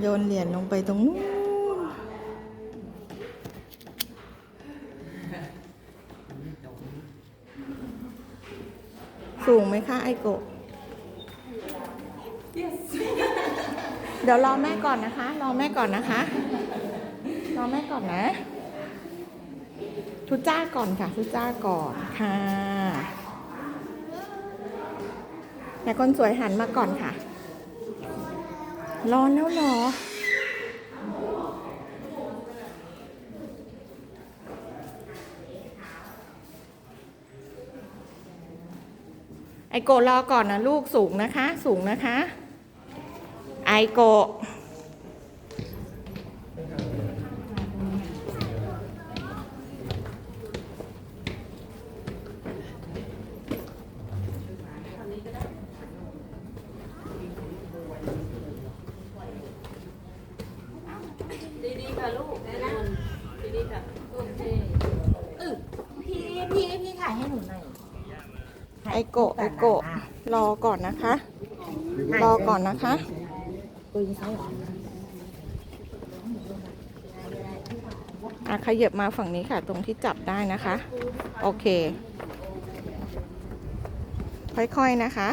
โยนเหรียญลงไปตรงนู้นสูงไหมคะไอโกะ เดี๋ยวรอแม่ก่อนนะคะ รอแม่ก่อนนะคะ รอแม่ก่อนนะ ทุจ้าก่อนค่ะ ทุจ้าก่อนค่ะแต่คนสวยหันมาก่อนค่ะ ร้อนแล้วหรอ ไอโกรอก่อนนะลูกสูงนะคะ สูงนะคะ ไอโก ดีๆค่ะลูกนะดีๆค่ะโอเคพี่พี่พี่ถ่ายให้หนูหน่อยไอโกะไอโกะรอก่อนนะคะ รอก่อนนะคะตัวยิงซ้ายหรออะขยับมาฝั่งนี้ค่ะ ตรงที่จับได้นะคะ โอเค ค่อยๆนะคะ